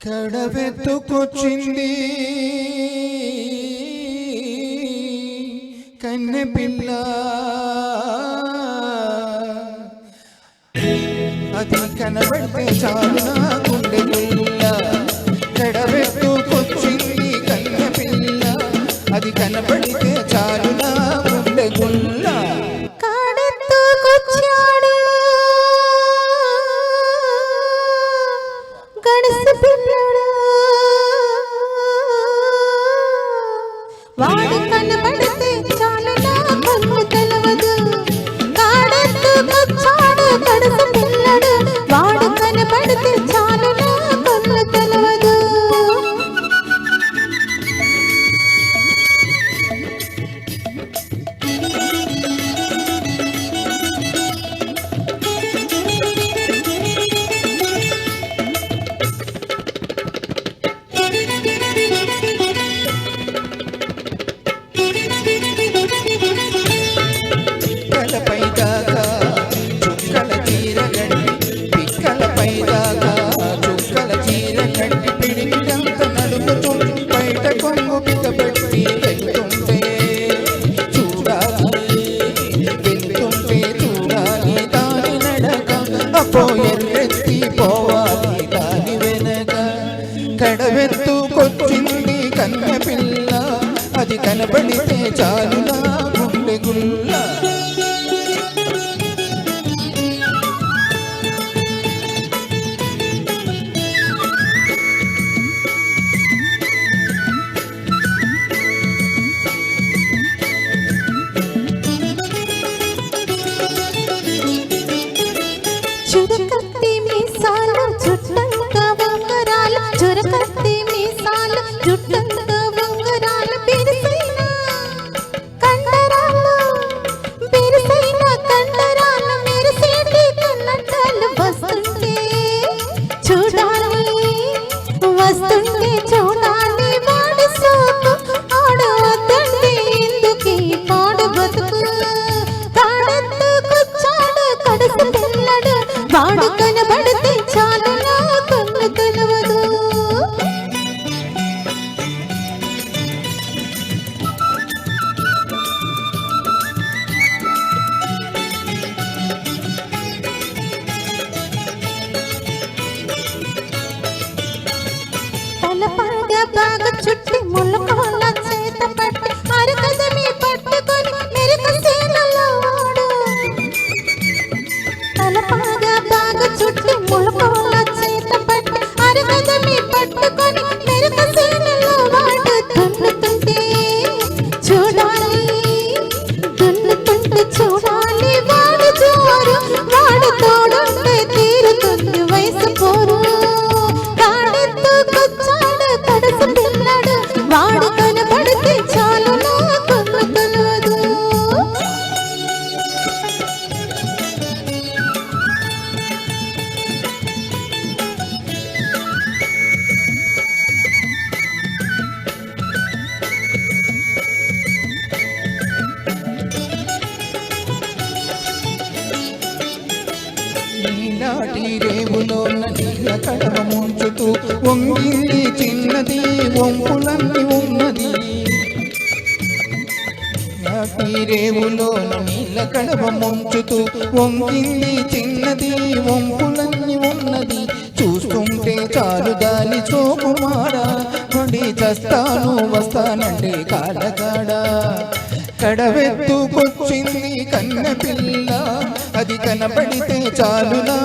కడవెత్తుకొచ్చింది. కన్నె పిల్ల. అది కనబడితే చాలు నా గుండె గుల్ల కడవెత్తుకొచ్చింది కన్నె పిల్ల. అది కనబడితే చాలు నా వాడు కనబడితే అపో ఎర్రెత్తి పోవాలి దాని వెనక. కడవెత్తుకొచ్చింది కన్న పిల్ల అది కనబడితే చాలునా గుండె గుల్ల. చురకత్తి మీసాలు చుట్టంక వంగరాలు చురకత్తి మీసాలు చుట్టంక వంగరాలు బిరుసైన కండరాలు బిరుసైన కండరాలు మెరిసేటి కన్నట్టాలు వస్తుంటే చూడాలి వస్తుంటే తలపాగా బాగా చుట్టి ముళ్ళకోళ్ళ చేత పట్టి అరకదమి పట్టుకొని మెరుక సేనలో వాడు. తలపాగా బాగా చుట్టి ముళ్ళకోళ్ళ చేత పట్టి అరకదమి పట్టుకొని మెరుక ఈనాటి రేవులో నీళ్ళ కడవ ముంచుతూ వంగింది చిన్నది వంపులన్నీ ఉన్నది రేవులో నీళ్ళ కడవ ముంచుతూ వంగింది చిన్నది వంపులన్నీ ఉన్నది చూస్తుంటే చాలు దాని చూపుమారా కొండి చస్తాను వస్తానంటే కాలగాడ కడవెత్తుకొచ్చింది కన్న పిల్ల అది కనపడితే చాలునా?